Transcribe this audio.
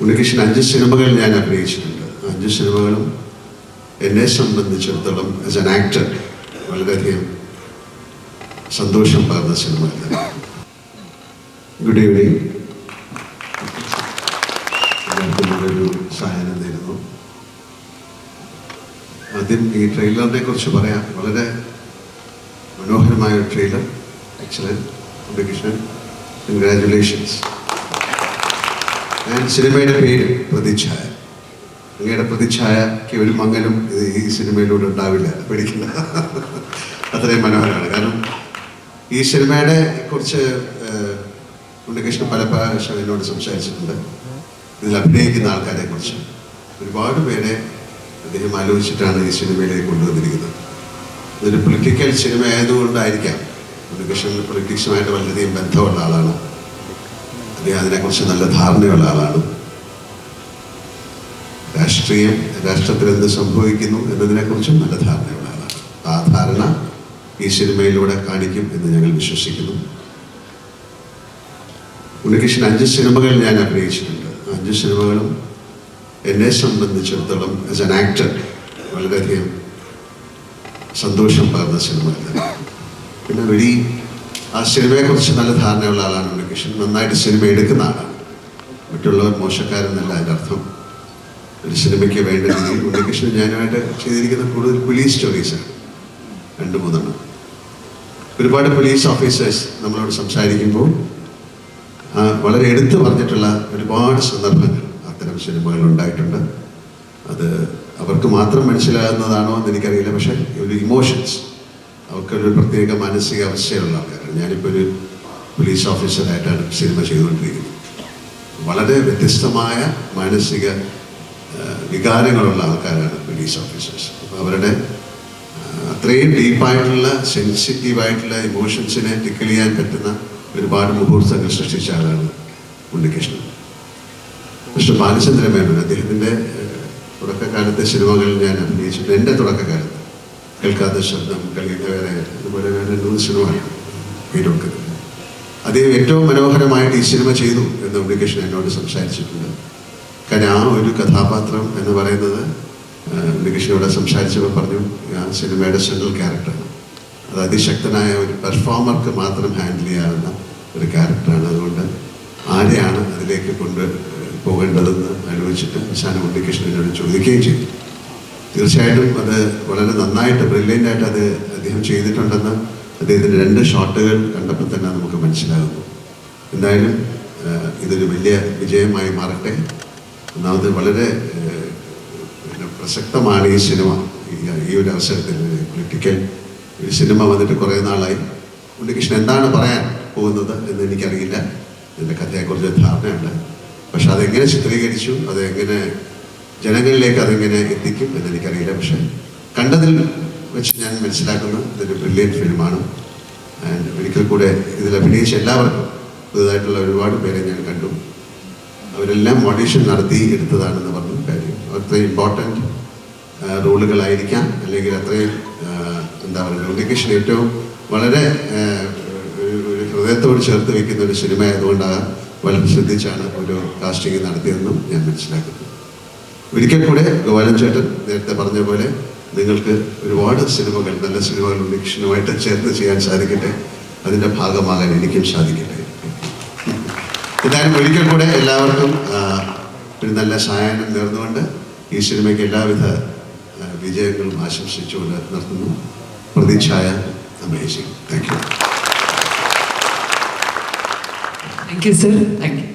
ഉണ്ണികൃഷ്ണൻ അഞ്ച് സിനിമകൾ ഞാൻ അഭിനയിച്ചിട്ടുണ്ട്. അഞ്ച് സിനിമകളും എന്നെ സംബന്ധിച്ചിടത്തോളം ആസ് എൻ ആക്ടർ വളരെയധികം സന്തോഷം പകർന്ന സിനിമകളാണ്. ഗുഡ് ഈവനിങ് ഒരു സഹായം നേരുന്നു ആദ്യം ഈ ട്രെയിലറിനെ കുറിച്ച് പറയാം. വളരെ മനോഹരമായ ഒരു ട്രെയിലർ എക്സലന്റ് ഉണ്ണികൃഷ്ണൻ കൺഗ്രാറ്റുലേഷൻസ് ഞാൻ സിനിമയുടെ പേര് പ്രതിച്ഛായ. അങ്ങയുടെ പ്രതിച്ഛായക്ക് ഒരു മങ്ങലും ഇത് ഈ സിനിമയിലൂടെ ഉണ്ടാവില്ല. പേടിക്കില്ല അത്രയും മനോഹരമാണ്. കാരണം ഈ സിനിമയുടെ കുറിച്ച് ഉണ്ണികൃഷ്ണൻ പല പ്രാവശ്യം എന്നോട് സംസാരിച്ചിട്ടുണ്ട്. ഇതിൽ അഭിനയിക്കുന്ന ആൾക്കാരെ കുറിച്ച്. ഒരുപാട് പേരെ അദ്ദേഹം ആലോചിച്ചിട്ടാണ് ഈ സിനിമയിലേക്ക് കൊണ്ടുവന്നിരിക്കുന്നത്. ഇതൊരു പൊളിറ്റിക്കൽ സിനിമ ആയതുകൊണ്ടായിരിക്കാം ഉണ്ണികൃഷ്ണൻ പൊളിറ്റിക്സുമായിട്ട് വളരെയധികം ബന്ധമുള്ള ആളാണ്. അദ്ദേഹം അതിനെക്കുറിച്ച് നല്ല ധാരണയുള്ള ആളാണ്. രാഷ്ട്രീയം രാഷ്ട്രത്തിൽ എന്ത് സംഭവിക്കുന്നു എന്നതിനെക്കുറിച്ചും നല്ല ധാരണയുള്ള ആളാണ്. ആ ധാരണ ഈ സിനിമയിലൂടെ കാണിക്കും എന്ന് ഞങ്ങൾ വിശ്വസിക്കുന്നു. ഉണ്ണികൃഷ്ണൻ അഞ്ച് സിനിമകൾ ഞാൻ അഭിനയിച്ചിട്ടുണ്ട്. അഞ്ച് സിനിമകളും എന്നെ സംബന്ധിച്ചിടത്തോളം ആസ് എൻ ആക്ടർ വളരെയധികം സന്തോഷം പകർന്ന സിനിമകളാണ് പിന്നെ വെടി ആ സിനിമയെക്കുറിച്ച് നല്ല ധാരണയുള്ള ആളാണ് ഉണ്ണികൃഷ്ണൻ. നന്നായിട്ട് സിനിമ എടുക്കുന്ന ആളാണ്. മറ്റുള്ളവർ മോശക്കാരെന്നല്ല അതിന്റെ അർത്ഥം. ഒരു സിനിമയ്ക്ക് വേണ്ട രീതിയിൽ ഉണ്ണികൃഷ്ണൻ ഞാനുമായിട്ട് ചെയ്തിരിക്കുന്ന കൂടുതൽ പോലീസ് സ്റ്റോറീസാണ് രണ്ട് മൂന്നെണ്ണം. ഒരുപാട് പോലീസ് ഓഫീസേഴ്സ് നമ്മളോട് സംസാരിക്കുമ്പോൾ വളരെ എടുത്തു പറഞ്ഞിട്ടുള്ള ഒരുപാട് സന്ദർഭങ്ങൾ അത്തരം സിനിമകൾ ഉണ്ടായിട്ടുണ്ട്. അത് അവർക്ക് മാത്രം മനസ്സിലാകുന്നതാണോ എന്ന് എനിക്കറിയില്ല. പക്ഷേ ഒരു ഇമോഷൻസ് അവർക്കൊരു പ്രത്യേക മാനസിക അവസ്ഥയുള്ള ആൾക്കാരാണ്. ഞാനിപ്പോൾ ഒരു പോലീസ് ഓഫീസറായിട്ടാണ് സിനിമ ചെയ്തുകൊണ്ടിരിക്കുന്നത്. വളരെ വ്യത്യസ്തമായ മാനസിക വികാരങ്ങളുള്ള ആൾക്കാരാണ് പോലീസ് ഓഫീസേഴ്സ് അപ്പോൾ അവരുടെ അത്രയും ഡീപ്പായിട്ടുള്ള സെൻസിറ്റീവായിട്ടുള്ള ഇമോഷൻസിനെ ടിക്കിൾ ചെയ്യാൻ പറ്റുന്ന ഒരുപാട് മുഹൂർത്തങ്ങൾ സൃഷ്ടിച്ച ആളാണ് ഉണ്ണികൃഷ്ണൻ. മിസ്റ്റർ ബാലചന്ദ്രമേനോൻ അദ്ദേഹത്തിന്റെ തുടക്കകാലത്തെ സിനിമകളിൽ ഞാൻ അഭിനയിച്ചിട്ടുണ്ട്. എന്റെ തുടക്കകാലത്ത്. കേൾക്കാത്ത ശബ്ദം കളിയുടെ വേറെ അതുപോലെ വേറെ മൂന്ന് ശതമാനം പേരൊടുക്കുന്നത് അദ്ദേഹം ഏറ്റവും മനോഹരമായിട്ട് ഈ സിനിമ ചെയ്തു എന്ന് ഉണ്ണികൃഷ്ണൻ എന്നോട് സംസാരിച്ചിട്ടുണ്ട്. കാരണം ആ ഒരു കഥാപാത്രം എന്ന് പറയുന്നത് ഉണ്ണികൃഷ്ണനോട് സംസാരിച്ചപ്പോൾ പറഞ്ഞു ആ സിനിമയുടെ സെൻട്രൽ ക്യാരക്ടറാണ് അത് അതിശക്തനായ ഒരു പെർഫോമർക്ക് മാത്രം ഹാൻഡിൽ ചെയ്യാവുന്ന ഒരു ക്യാരക്ടറാണ് അതുകൊണ്ട് ആരെയാണ് അതിലേക്ക് കൊണ്ട് പോകേണ്ടതെന്ന് ആലോചിച്ചിട്ട് അവസാനം ഉണ്ണികൃഷ്ണനോട് ചോദിക്കുകയും ചെയ്തു. തീർച്ചയായിട്ടും അത് വളരെ നന്നായിട്ട് ബ്രില്യന്റ് ആയിട്ട് അത് അദ്ദേഹം ചെയ്തിട്ടുണ്ടെന്ന് അദ്ദേഹത്തിന്റെ രണ്ട് ഷോട്ടുകൾ കണ്ടപ്പോൾ തന്നെ നമുക്ക് മനസ്സിലാകുന്നു. എന്തായാലും ഇതൊരു വലിയ വിജയമായി മാറട്ടെ. ഒന്നാമത് വളരെ പ്രസക്തമാണ് ഈ സിനിമ ഈ ഒരു അവസരത്തിൽ പൊളിറ്റിക്കൽ ഒരു സിനിമ വന്നിട്ട് കുറേ നാളായി. ഉണ്ണികൃഷ്ണൻ എന്താണ് പറയാൻ പോകുന്നത് എന്ന് എനിക്കറിയില്ല. എന്റെ കഥയെക്കുറിച്ച് ധാരണയുണ്ട്. പക്ഷെ അതെങ്ങനെ ചിത്രീകരിച്ചു അതെങ്ങനെ ജനങ്ങളിലേക്ക് അതെങ്ങനെ എത്തിക്കും എന്ന് എനിക്കറിയില്ല പക്ഷെ കണ്ടതിൽ വെച്ച് ഞാൻ മനസ്സിലാക്കുന്നു ഇതൊരു ബ്രില്യൻ ഫിലിമാണ് ആൻഡ് ഒരിക്കൽ കൂടെ ഇതിൽ അഭിനയിച്ച എല്ലാവർക്കും പുതുതായിട്ടുള്ള ഒരുപാട് പേരെ ഞാൻ കണ്ടു. അവരെല്ലാം ഓഡീഷൻ നടത്തി എടുത്തതാണെന്ന് പറഞ്ഞു. കാര്യം അത്രയും ഇമ്പോർട്ടന്റ് റോളുകളായിരിക്കാം. അല്ലെങ്കിൽ അത്രയും എന്താ പറയുക ലൊക്കേഷൻ ഏറ്റവും വളരെ ഒരു ഹൃദയത്തോട് ചേർത്ത് വയ്ക്കുന്ന ഒരു സിനിമ ആയതുകൊണ്ടാണ് വളരെ ശ്രദ്ധിച്ചാണ് ഒരു കാസ്റ്റിംഗ് നടത്തിയതെന്നും ഞാൻ മനസ്സിലാക്കുന്നു. ഒരിക്കൽ കൂടെ ഗോപാലൻ ചേട്ടൻ നേരത്തെ പറഞ്ഞ പോലെ നിങ്ങൾക്ക് ഒരുപാട് സിനിമകൾ നല്ല സിനിമകൾ നിക്ഷനുമായിട്ട് ചേർന്ന് ചെയ്യാൻ സാധിക്കട്ടെ. അതിന്റെ ഭാഗമാകാൻ എനിക്കും സാധിക്കട്ടെ. എന്തായാലും ഒരിക്കൽ കൂടെ എല്ലാവർക്കും ഒരു നല്ല സഹായം നേർന്നുകൊണ്ട് ഈ സിനിമയ്ക്ക് എല്ലാവിധ വിജയങ്ങളും ആശംസിച്ചുകൊണ്ട് നിർത്തുന്നു. പ്രതീക്ഷായ amazing thank you thank you sir thank you